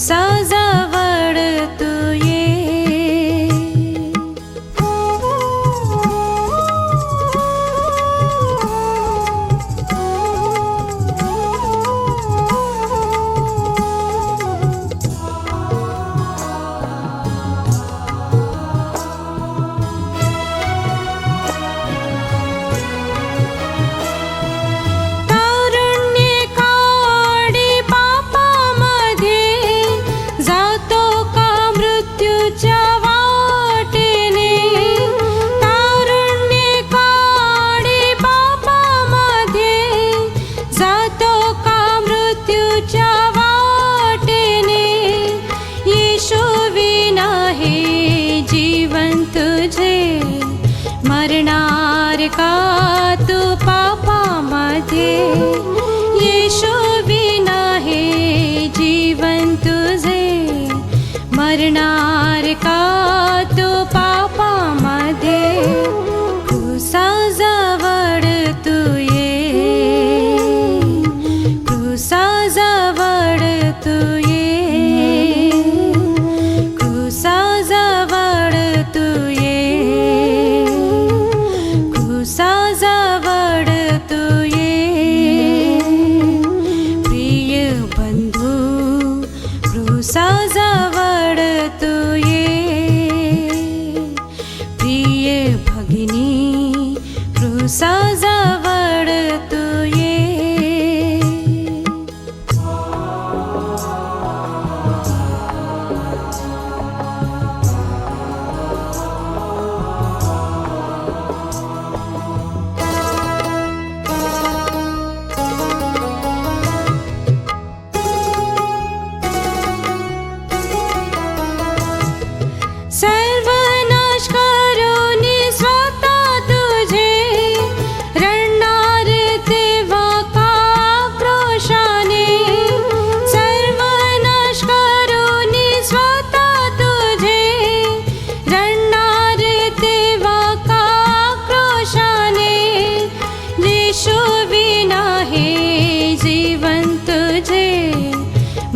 Suzanne. विना हे जीवन तुझे मरणार का तु पापा मध्ये येशू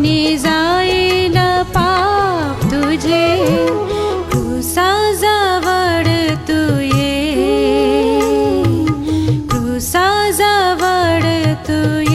मने जाईल पाप तुझे कृसा जवळ तू ये कृसा जवळ तू